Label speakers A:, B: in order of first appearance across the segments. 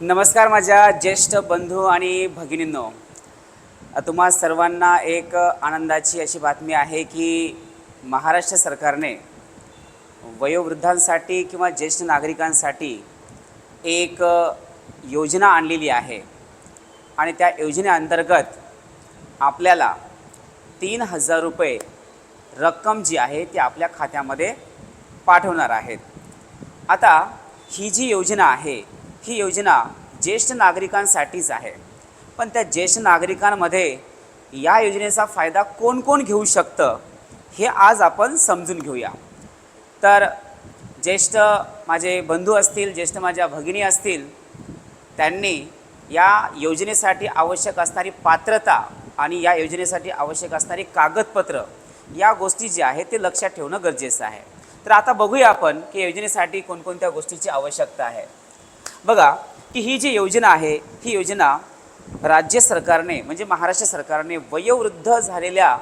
A: नमस्कार माझ्या ज्येष्ठ बंधू आणि भगिनींनो. तुम्हा सर्वांना एक आनंदाची अशी बातमी आहे की महाराष्ट्र सरकारने वयोवृद्धांसाठी किंवा ज्येष्ठ नागरिकांसाठी एक योजना आणलेली आहे. आणि त्या योजनेअंतर्गत आपल्याला तीन हजार रुपये रक्कम जी आहे ती आपल्या खात्यामध्ये पाठवणार आहेत. आता ही जी योजना आहे ही योजना ज्येष्ठ नागरिकांसाठीच आहे. पण त्या ज्येष्ठ नागरिकांमध्ये या योजनेचा फायदा कोण कोण घेऊ शकतं हे आज आपण समजून घेऊया. तर ज्येष्ठ माझे बंधू असतील ज्येष्ठ माझ्या भगिनी असतील त्यांनी या योजनेसाठी आवश्यक असणारी पात्रता आणि या योजनेसाठी आवश्यक असणारी कागदपत्र या गोष्टी ज्या आहेत ते लक्षात ठेवणं गरजेचं आहे. तर आता बघूया आपण की योजनेसाठी कोणकोणत्या गोष्टीची आवश्यकता आहे. बघा की ही जी योजना आहे ही योजना राज्य सरकारने म्हणजे महाराष्ट्र सरकारने वयोवृद्ध झालेल्या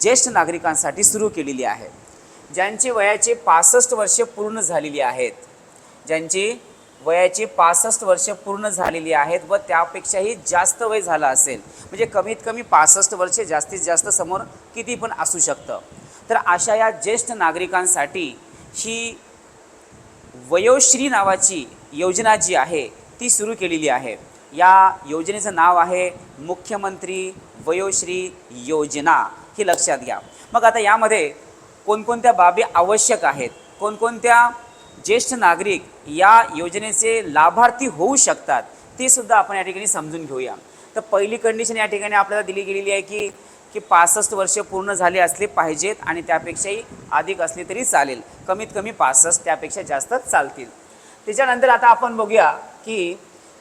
A: ज्येष्ठ नागरिकांसाठी सुरू केलेली आहे. ज्यांची वयाचे पासष्ट वर्ष पूर्ण झालेली आहेत ज्यांची वयाची पासष्ट वर्ष पूर्ण झालेली आहेत व त्यापेक्षाही जास्त वय झालं असेल म्हणजे कमीत कमी पासष्ट वर्षे जास्तीत जास्त समोर किती पण असू शकतं. तर अशा या ज्येष्ठ नागरिकांसाठी ही वयोश्री नावाची योजना जी आहे ती सुरू केलेली आहे. या योजनेचं नाव आहे मुख्यमंत्री वयोश्री योजना. हे लक्षात घ्या. मग आता यामध्ये कोणकोणत्या बाबी आवश्यक आहेत? कोणकोणत्या ज्येष्ठ नागरिक या योजनेचे लाभार्थी होऊ शकतात? ते सुद्धा आपण या ठिकाणी समजून घेऊया. तर पहिली कंडिशन या ठिकाणी आपल्याला दिली गेलेली आहे की की पासष्ट वर्ष पूर्ण झाले असले पाहिजेत आणि त्यापेक्षाही अधिक असले तरी चालेल. कमीत कमी पासष्ट त्यापेक्षा जास्तच चालतील. त्याच्यानंतर आता आपण बघूया की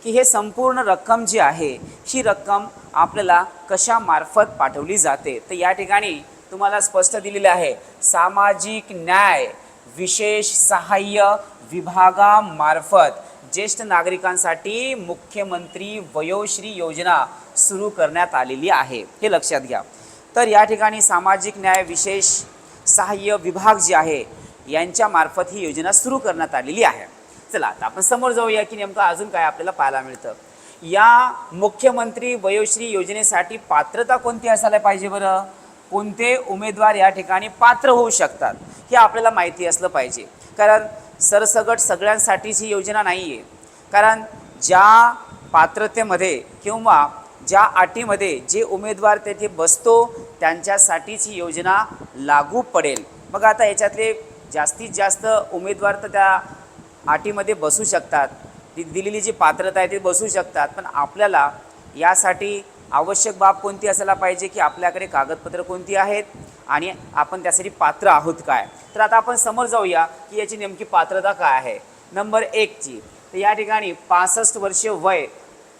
A: की हे संपूर्ण रक्कम जी आहे ही रक्कम आपल्याला कशामार्फत पाठवली जाते? तर या ठिकाणी तुम्हाला स्पष्ट दिलेले आहे सामाजिक न्याय विशेष सहाय्य विभागामार्फत ज्येष्ठ नागरिकांसाठी मुख्यमंत्री वयोश्री योजना सुरू करण्यात आलेली आहे. हे लक्षात घ्या. तर या ठिकाणी सामाजिक न्याय विशेष सहाय्य विभाग जे आहे यांच्यामार्फत ही योजना सुरू करण्यात आलेली आहे. चला आता आपण समोर जाऊया की नेमकं अजून काय आपल्याला पाहायला मिळतं. या मुख्यमंत्री वयोश्री योजनेसाठी पात्रता कोणती असायला पाहिजे बरं? कोणते उमेदवार या ठिकाणी पात्र होऊ शकतात? हे आपल्याला माहिती असलं पाहिजे. कारण सरसगट सगळ्यांसाठीच ही योजना नाही आहे कारण ज्या पात्रतेमध्ये किंवा ज्या अटीमध्ये जे उमेदवार तेथे बसतो त्यांच्यासाठीच ही योजना लागू पडेल. मग आता याच्यातले जास्तीत जास्त उमेदवार तर त्या अटीमध्ये बसू शकतात. ती दिलेली जी पात्रता आहे ती बसू शकतात. पण आपल्याला यासाठी आवश्यक बाब कोणती असायला पाहिजे की आपल्याकडे कागदपत्र कोणती आहेत आणि आपण त्यासाठी पात्र आहोत काय? तर आता आपण समोर जाऊया की याची नेमकी पात्रता काय आहे. नंबर एकची तर या ठिकाणी पासष्ट वर्षे वय.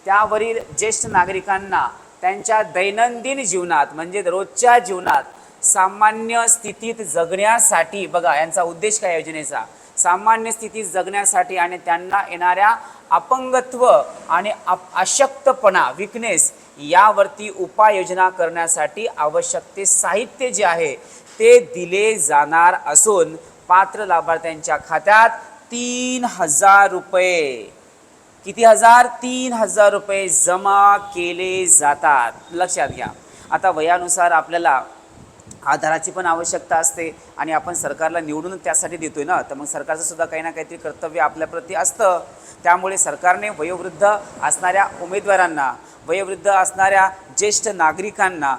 A: त्यावरील ज्येष्ठ नागरिकांना त्यांच्या दैनंदिन जीवनात म्हणजे रोजच्या जीवनात सामान्य स्थितीत जगण्यासाठी बघा यांचा उद्देश काय योजनेचा? सामान्य स्थितीत जगण्यासाठी आणि त्यांना येणाऱ्या अपंगत्व आणि अशक्तपणा विकनेस यावरती उपाययोजना करण्यासाठी आवश्यक ते साहित्य जे आहे ते दिले जाणार असून पात्र लाभार्थ्यांच्या खात्यात तीन हजार रुपये. किती हजार? तीन हजार रुपये जमा केले जातात. लक्षात घ्या. आता वयानुसार आपल्याला आधाराची पण आवश्यकता असते आणि आपण सरकारला निवडून त्यासाठी देतो आहे ना. तर मग सरकारचं सुद्धा काही ना काहीतरी कर्तव्य आपल्याप्रती असतं. त्यामुळे सरकारने वयोवृद्ध असणाऱ्या उमेदवारांना वयोवृद्ध असणाऱ्या ज्येष्ठ नागरिकांना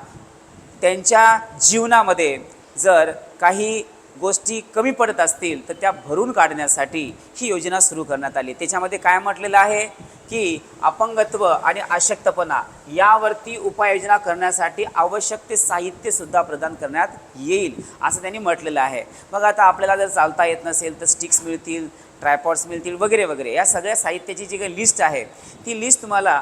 A: त्यांच्या जीवनामध्ये जर काही गोष्टी कमी पडत असतील तर त्या भरून काढण्यासाठी ही योजना सुरू करण्यात आली. त्याच्यामध्ये काय म्हटलेलं आहे? की अपंगत्व आणि अशक्तपणा यावरती उपाययोजना करण्यासाठी आवश्यक ते साहित्यसुद्धा प्रदान करण्यात येईल असं त्यांनी म्हटलेलं आहे. मग आता आपल्याला जर चालता येत नसेल तर स्टिक्स मिळतील ट्रायपॉड्स मिळतील वगैरे वगैरे. या सगळ्या साहित्याची जी काही लिस्ट आहे ती लिस्ट तुम्हाला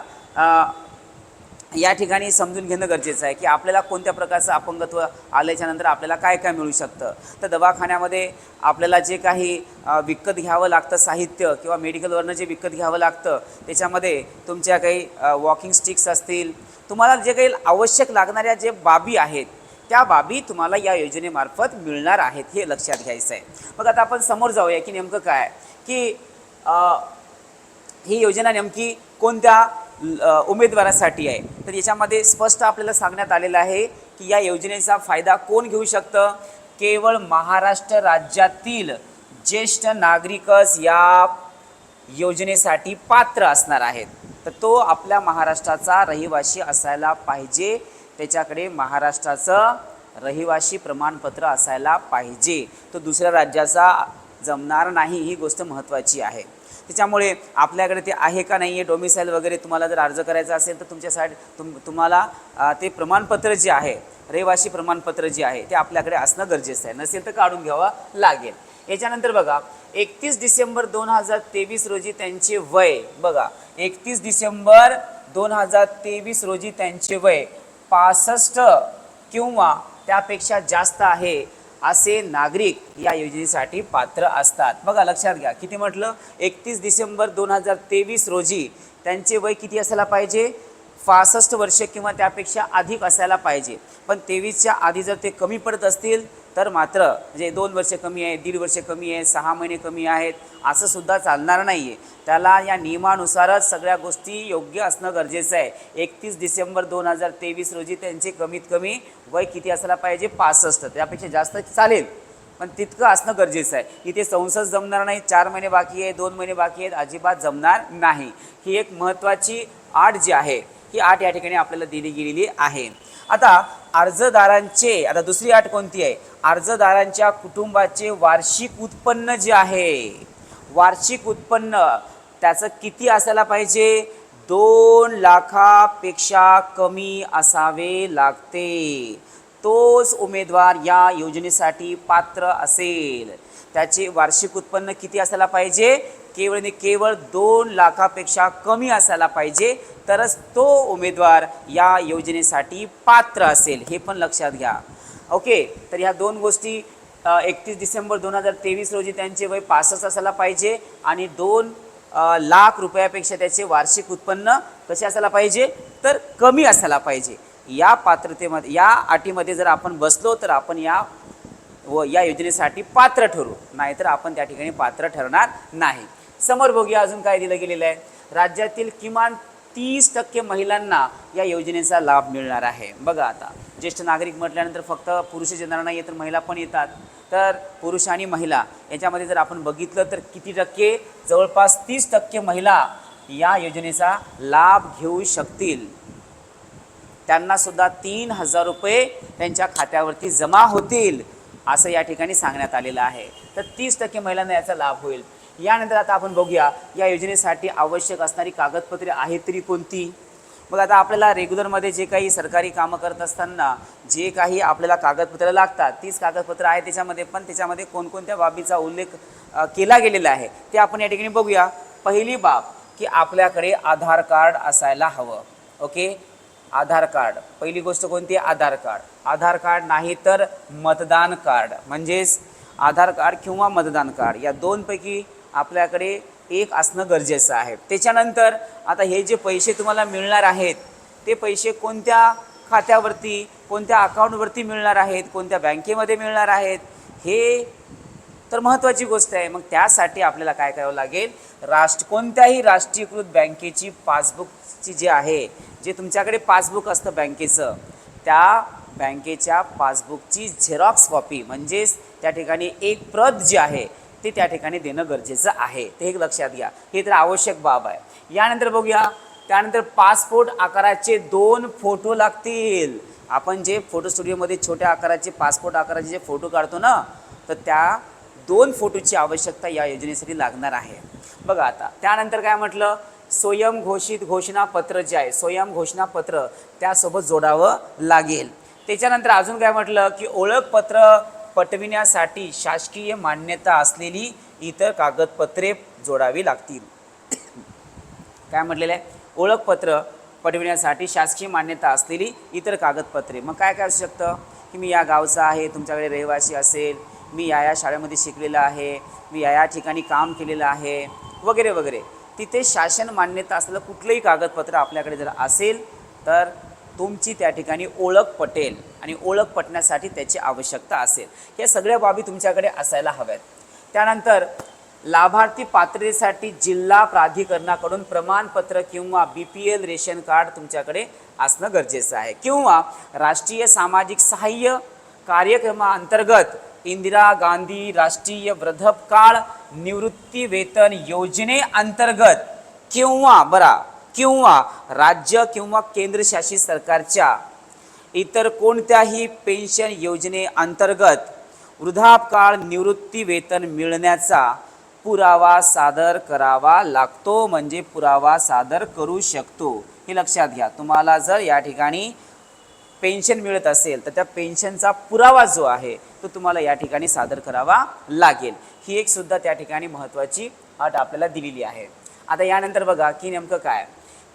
A: या ठिकाणी समजून घेणं गरजेचं आहे की आपल्याला कोणत्या प्रकारचं अपंगत्व आल्याच्यानंतर आपल्याला काय काय मिळू शकतं? तर दवाखान्यामध्ये आपल्याला जे काही विकत घ्यावं लागतं साहित्य किंवा मेडिकलवरनं जे विकत घ्यावं लागतं त्याच्यामध्ये तुमच्या काही वॉकिंग स्टिक्स असतील. तुम्हाला जे काही आवश्यक लागणाऱ्या जे बाबी आहेत त्या बाबी तुम्हाला या योजनेमार्फत मिळणार आहेत हे लक्षात घ्यायचं आहे. मग आता आपण समोर जाऊया की नेमकं काय की ही योजना नेमकी कोणत्या उमेदवारासाठी आहे. तर याच्यामध्ये स्पष्ट आपल्याला सांगण्यात आलेलं आहे की या योजनेचा फायदा कोण घेऊ शकतं? केवळ महाराष्ट्र राज्यातील ज्येष्ठ नागरिकच या योजनेसाठी पात्र असणार आहेत. तर तो आपल्या महाराष्ट्राचा रहिवासी असायला पाहिजे. त्याच्याकडे महाराष्ट्राचं रहिवासी प्रमाणपत्र असायला पाहिजे. तो दुसऱ्या राज्याचा जमणार नाही ही गोष्ट महत्त्वाची आहे. त्याच्यामुळे आपल्याकडे ते आहे का नाही आहे डोमिसाईल वगैरे तुम्हाला जर अर्ज करायचा असेल तर तुमच्यासाठी तुम तुम्हाला ते प्रमाणपत्र जे आहे रहिवासी प्रमाणपत्र जे आहे ते आपल्याकडे असणं गरजेचं आहे. नसेल तर काढून घ्यावं लागेल. याच्यानंतर बघा एकतीस डिसेंबर दोन हजार तेवीस रोजी त्यांचे वय बघा एकतीस डिसेंबर दोन हजार तेवीस रोजी त्यांचे वय पासष्ट किंवा त्यापेक्षा जास्त आहे. असे नागरिक या योजनेसाठी पात्र असतात. बघा लक्षात घ्या. किती म्हटलं? एकतीस डिसेंबर दोन हजार तेवीस रोजी त्यांचे वय किती असायला पाहिजे? पासष्ट वर्ष किंवा त्यापेक्षा अधिक असायला पाहिजे. पण तेवीसच्या आधी जर ते कमी पडत असतील तर मात्र म्हणजे दोन वर्ष कमी आहे दीड वर्ष कमी आहे सहा महिने कमी आहेत असं सुद्धा चालणार नाही आहे त्याला या नियमानुसारच सगळ्या गोष्टी योग्य असणं गरजेचं आहे. एकतीस डिसेंबर दोन हजार तेवीस रोजी त्यांचे कमीत कमी वय किती असायला पाहिजे? पासष्ट. त्यापेक्षा जास्त चालेल. पण तितकं असणं गरजेचं आहे. इथे संसद जमणार नाही चार महिने बाकी आहे दोन महिने बाकी आहेत अजिबात जमणार नाही. ही एक महत्त्वाची आठ जी आहे ही आठ या ठिकाणी आपल्याला दिली गेलेली आहे. आता अर्जदारांचे आता दुसरी अट कोणती आहे? अर्जदारांच्या कुटुंबाचे वार्षिक उत्पन्न जे आहे वार्षिक उत्पन्न त्याचं किती असायला पाहिजे? दोन लाखापेक्षा कमी असावे लागते. तोच उमेदवार या योजनेसाठी पात्र असेल. त्याचे वार्षिक उत्पन्न किती असायला पाहिजे? केवळ आणि केवळ दोन लाखापेक्षा कमी असायला पाहिजे. तरच तो उमेदवार या योजनेसाठी पात्र असेल. हे पण लक्षात घ्या. ओके तर ह्या दोन गोष्टी एकतीस डिसेंबर दोन हजार तेवीस रोजी त्यांचे वय पासष्ट असायला पाहिजे आणि दोन लाख रुपयापेक्षा त्याचे वार्षिक उत्पन्न कसे असायला पाहिजे? तर कमी असायला पाहिजे. या पात्रतेमध्ये या अटीमध्ये जर आपण बसलो तर आपण या व या योजनेसाठी पात्र ठरू. नाहीतर आपण त्या ठिकाणी पात्र ठरणार नाही. समोर बघूया अजून काय दिलं गेलेलं आहे. राज्यातील किमान तीस टक्के महिलांना या योजनेचा लाभ मिळणार आहे. बघा आता ज्येष्ठ नागरिक म्हटल्यानंतर फक्त पुरुषच येणार नाही तर महिला पण येतात. तर पुरुष आणि महिला याच्यामध्ये जर आपण बघितलं तर किती टक्के? जवळपास तीस टक्के महिला या योजनेचा लाभ घेऊ शकतील. त्यांना सुद्धा तीन हजार रुपये त्यांच्या खात्यावरती जमा होतील असं या ठिकाणी सांगण्यात आलेलं आहे. तर तीस टक्के महिलांना याचा लाभ होईल. यानंतर आता आपण बघूया या योजनेसाठी आवश्यक असणारी कागदपत्रे आहेत तरी कोणती? मग आता आपल्याला रेग्युलरमध्ये जे काही सरकारी कामं करत असताना जे काही आपल्याला कागदपत्रं लागतात तीच कागदपत्रं आहेत त्याच्यामध्ये पण त्याच्यामध्ये कोणकोणत्या बाबीचा उल्लेख केला गेलेला आहे ते आपण या ठिकाणी बघूया. पहिली बाब की आपल्याकडे आधार कार्ड असायला हवं. ओके? आधार कार्ड. पहिली गोष्ट कोणती? आधार कार्ड. आधार कार्ड नाही तर मतदान कार्ड. म्हणजेच आधार कार्ड किंवा मतदान कार्ड या दोनपैकी आपल्याकडे एक असणं गरजेचं आहे. त्याच्यानंतर आता हे जे पैसे तुम्हाला मिळणार आहेत ते पैसे कोणत्या खात्यावरती कोणत्या अकाउंटवरती मिळणार आहेत कोणत्या बँकेमध्ये मिळणार आहेत हे तर महत्त्वाची गोष्ट आहे. मग त्यासाठी आपल्याला काय करावं लागेल? राष्ट्र कोणत्याही राष्ट्रीयकृत बँकेची पासबुकची जे आहे जे तुमच्याकडे पासबुक असतं बँकेचं त्या बँकेच्या पासबुकची झेरॉक्स कॉपी म्हणजेच त्या ठिकाणी एक प्रत जी आहे ते त्या ठिकाणी देणं गरजेचं आहे. ते एक लक्षात घ्या. हे तर आवश्यक बाब आहे. यानंतर बघूया. त्यानंतर पासपोर्ट आकाराचे दोन फोटो लागतील. आपण जे फोटो स्टुडिओमध्ये छोट्या आकाराचे पासपोर्ट आकाराचे जे फोटो काढतो ना तर त्या दोन फोटोची आवश्यकता या योजनेसाठी लागणार आहे. बघा आता त्यानंतर काय म्हटलं? स्वयं घोषित घोषणापत्र जे आहे स्वयं घोषणापत्र त्यासोबत जोडावं लागेल. त्याच्यानंतर अजून काय म्हटलं? की ओळखपत्र पटविण्यासाठी शासकीय मान्यता असलेली इतर कागदपत्रे जोडावी लागतील. काय म्हटलेलं आहे? ओळखपत्र पटविण्यासाठी शासकीय मान्यता असलेली इतर कागदपत्रे. मग काय काय असू शकतं? की मी या गावचा आहे तुमच्याकडे रहिवासी असेल मी या या शाळेमध्ये शिकलेलं आहे मी या या ठिकाणी काम केलेलं आहे वगैरे वगैरे. तिथे शासन मान्यता असलेलं कुठलंही कागदपत्र आपल्याकडे जर असेल तर तुमची त्या ठिकाणी ओळख पटेल आणि ओळख पटण्यासाठी त्याची आवश्यकता असेल. या सगळ्या बाबी तुमच्याकडे असायला हव्यात. त्यानंतर लाभार्थी पात्रतेसाठी जिल्हा प्राधिकरणाकडून प्रमाणपत्र किंवा B P L ration card तुमच्याकडे असणं गरजेचं आहे. किंवा राष्ट्रीय सामाजिक सहाय्य कार्यक्रमाअंतर्गत इंदिरा गांधी राष्ट्रीय वृद्धपकाळ निवृत्ती वेतन योजनेअंतर्गत किंवा बरा किंवा राज्य किंवा केंद्रशासित सरकारच्या इतर कोणत्याही पेन्शन योजनेअंतर्गत वृद्धापकाळ निवृत्ती वेतन मिळण्याचा पुरावा सादर करावा लागतो म्हणजे पुरावा सादर करू शकतो. हे लक्षात घ्या. तुम्हाला जर या ठिकाणी पेन्शन मिळत असेल तर त्या पेन्शनचा पुरावा जो आहे तो तुम्हाला या ठिकाणी सादर करावा लागेल. ही एक सुद्धा त्या ठिकाणी महत्त्वाची अट आपल्याला दिलेली आहे. आता यानंतर बघा की नेमकं काय?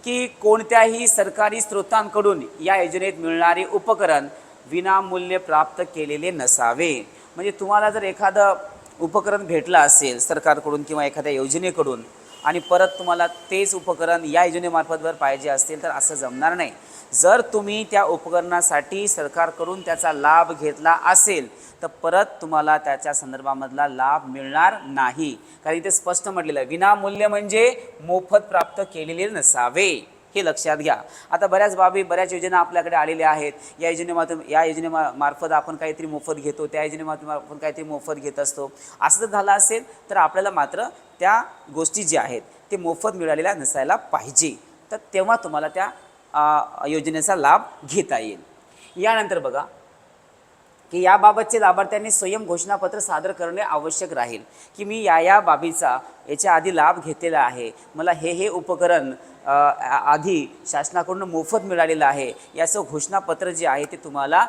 A: की कोणत्याही सरकारी स्रोतांकडून या योजनेत मिळणारे उपकरण विनामूल्य प्राप्त केलेले नसावे. म्हणजे तुम्हाला जर एखादं उपकरण भेटलं असेल सरकारकडून किंवा एखाद्या योजनेकडून आणि परत तुम्हाला तेच उपकरण या योजनेमार्फत जर पाहिजे असेल तर असं जमणार नाही. जर तुम्ही त्या उपकरणासाठी सरकारकडून त्याचा लाभ घेतला असेल तर परत तुम्हाला त्याच्या संदर्भामधला लाभ मिळणार नाही. कारण इथे स्पष्ट म्हटलेलं आहे विनामूल्य म्हणजे मोफत प्राप्त केलेले नसावे. हे लक्षात घ्या. आता बऱ्याच बाबी बऱ्याच योजना आपल्याकडे आलेल्या आहेत. या योजनेमार्फत या योजनेमार्फत आपण काहीतरी मोफत घेतो त्या योजनेमार्फत आपण काहीतरी मोफत घेत असतो. असं जर झालं असेल तर आपल्याला मात्र त्या गोष्टी ज्या आहेत ते मोफत मिळालेल्या नसायला पाहिजे. तर तेव्हा तुम्हाला त्या योजनेचा लाभ घेता येईल. यानंतर बघा की याबाबतचे लाभार्थ्यांनी स्वयं घोषणापत्र सादर करणे आवश्यक राहील की मी या या बाबीचा याच्या आधी लाभ घेतलेला आहे. मला हे हे उपकरण आधी शासनाकडून मोफत मिळालेलं आहे याचं घोषणापत्र जे आहे ते तुम्हाला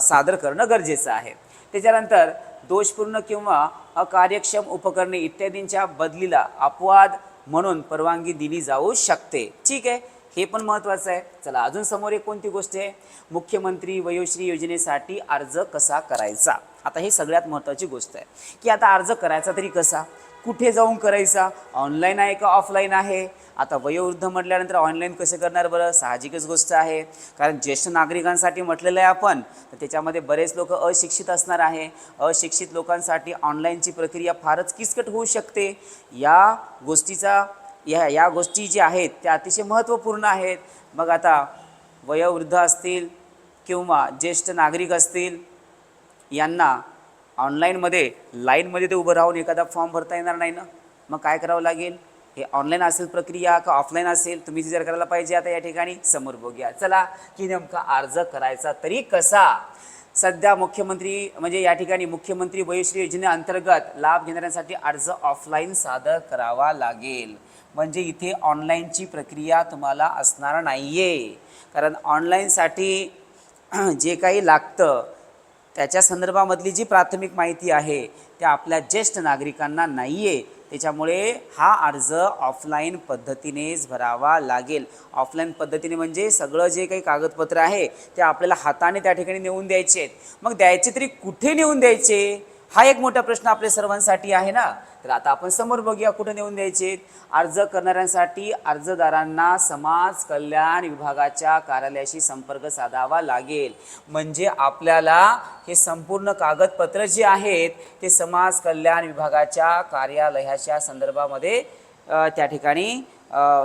A: सादर करणं गरजेचं आहे. त्याच्यानंतर दोषपूर्ण किंवा अकार्यक्षम उपकरणे इत्यादींच्या बदलीला अपवाद म्हणून परवानगी दिली जाऊ शकते. ठीक आहे? हे पण महत्त्वाचं आहे. चला अजून समोर एक कोणती गोष्ट आहे? मुख्यमंत्री वयोश्री योजनेसाठी अर्ज कसा करायचा? आता ही सगळ्यात महत्त्वाची गोष्ट आहे. की आता अर्ज करायचा तरी कसा? कुठे जाऊन करायचा? ऑनलाईन आहे का ऑफलाईन आहे? आता वयोवृद्ध म्हटल्यानंतर ऑनलाईन कसे करणार बरं? साहजिकच गोष्ट आहे. कारण ज्येष्ठ नागरिकांसाठी म्हटलेलं आहे आपण तर त्याच्यामध्ये बरेच लोक अशिक्षित असणार आहे. अशिक्षित लोकांसाठी ऑनलाईनची प्रक्रिया फारच किचकट होऊ शकते. या गोष्टीचा या या गोष्टी ज्या आहेत त्या अतिशय महत्त्वपूर्ण आहेत. मग आता वयोवृद्ध असतील किंवा ज्येष्ठ नागरिक असतील यांना ऑनलाईनमध्ये लाईनमध्ये ते उभं राहून एखादा फॉर्म भरता येणार नाही ना? मग काय करावं लागेल? हे ऑनलाईन असेल प्रक्रिया का ऑफलाईन असेल? तुम्ही विचार करायला पाहिजे आता या ठिकाणी. समोर बघूया. चला की नेमका अर्ज करायचा तरी कसा? सध्या मुख्यमंत्री म्हणजे या ठिकाणी मुख्यमंत्री वयोश्री योजनेअंतर्गत लाभ घेणाऱ्यांसाठी अर्ज ऑफलाईन सादर करावा लागेल. म्हणजे इथे ऑनलाईनची प्रक्रिया तुम्हाला असणार नाही आहे कारण ऑनलाईनसाठी जे काही लागतं त्याच्या संदर्भामधली जी प्राथमिक माहिती आहे त्या आपल्या ज्येष्ठ नागरिकांना नाही आहे त्याच्यामुळे हा अर्ज ऑफलाईन पद्धतीनेच भरावा लागेल. ऑफलाईन पद्धतीने म्हणजे सगळं जे काही कागदपत्र आहे ते आपल्याला हाताने त्या ठिकाणी नेऊन द्यायचे आहेत. मग द्यायचे तरी कुठे नेऊन द्यायचे? हा एक मोठा प्रश्न आपल्या सर्वांसाठी आहे ना. तर आता आपण समोर बघूया कुठे नेऊन द्यायचे. अर्ज करणाऱ्यांसाठी अर्जदारांना समाज कल्याण विभागाच्या कार्यालयाशी संपर्क साधावा लागेल. म्हणजे आपल्याला हे संपूर्ण कागदपत्र जे आहेत ते समाज कल्याण विभागाच्या कार्यालयाच्या संदर्भामध्ये त्या ठिकाणी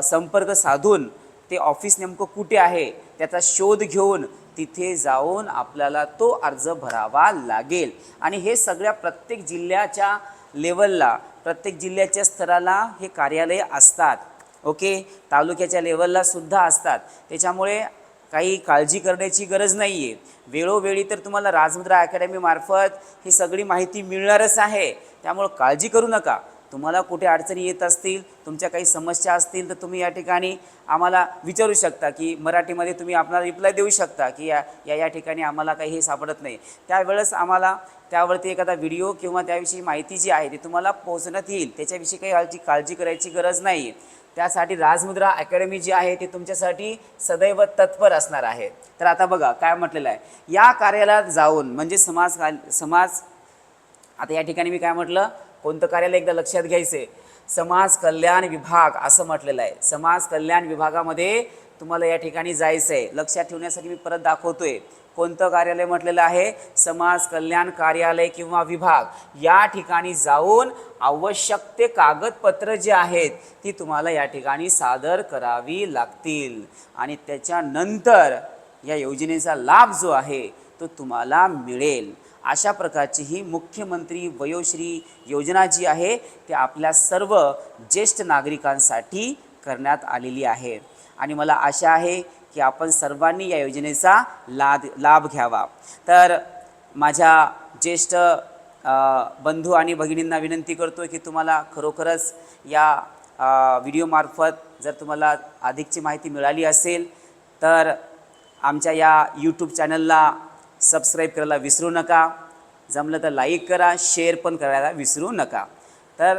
A: संपर्क साधून ते ऑफिस नेमकं कुठे आहे त्याचा शोध घेऊन तिथे जाऊन आपल्याला तो अर्ज भरावा लागेल. आणि हे सगळ्या प्रत्येक जिल्ह्याच्या लेवलला प्रत्येक जिल्ह्याच्या स्तराला हे कार्यालय असतात. ओके? तालुक्याच्या लेवलला सुद्धा असतात. त्याच्यामुळे काही काळजी करण्याची गरज नाही आहे वेळोवेळी तर तुम्हाला राजमुद्रा अकॅडमीमार्फत ही सगळी माहिती मिळणारच आहे. त्यामुळं काळजी करू नका. तुम्हाला कुठे अडचणी येत असतील तुमच्या काही समस्या असतील तर तुम्ही या ठिकाणी आम्हाला विचारू शकता की मराठीमध्ये तुम्ही आपणाला रिप्लाय देऊ शकता की या या या ठिकाणी आम्हाला काही हे सापडत नाही. त्यावेळेस आम्हाला त्यावरती एखादा व्हिडिओ किंवा त्याविषयी माहिती जी आहे ती तुम्हाला पोहोचण्यात येईल. त्याच्याविषयी काही काळजी काळजी करायची गरज नाही त्यासाठी राजमुद्रा अकॅडमी जी आहे ती तुमच्यासाठी सदैव तत्पर असणार आहे. तर आता बघा काय म्हटलेलं आहे? या कार्यालयात जाऊन म्हणजे समाज समाज आता या ठिकाणी मी काय म्हटलं? कोणतं कार्यालय एकदा लक्षात घ्यायचं? आहे समाज कल्याण विभाग असं म्हटलेलं आहे. समाज कल्याण विभागामध्ये तुम्हाला या ठिकाणी जायचं आहे लक्षात ठेवण्यासाठी मी परत दाखवतोय. कोणतं कार्यालय म्हटलेलं आहे? समाज कल्याण कार्यालय किंवा विभाग. या ठिकाणी जाऊन आवश्यक ते कागदपत्र जे आहेत ती तुम्हाला या ठिकाणी सादर करावी लागतील. आणि त्याच्यानंतर या योजनेचा लाभ जो आहे तो तुम्हाला मिळेल. अशा प्रकारची ही मुख्यमंत्री वयोश्री योजना जी आहे ती आपल्या सर्व ज्येष्ठ नागरिकांसाठी करण्यात आलेली आहे. आणि मला आशा आहे की आपण सर्वांनी या योजनेचा लाभ लाभ घ्यावा. तर माझ्या ज्येष्ठ बंधू आणि भगिनींना विनंती करतो की तुम्हाला खरोखरच या व्हिडिओमार्फत जर तुम्हाला अधिकची माहिती मिळाली असेल तर आमच्या या यूट्यूब चॅनलला सबस्क्राईब करायला विसरू नका. जमलं तर लाईक करा शेअर पण करायला विसरू नका. तर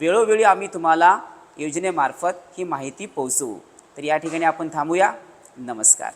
A: वेळोवेळी आम्ही तुम्हाला योजनेमार्फत ही माहिती पोहोचवू. तर या ठिकाणी आपण थांबूया. नमस्कार.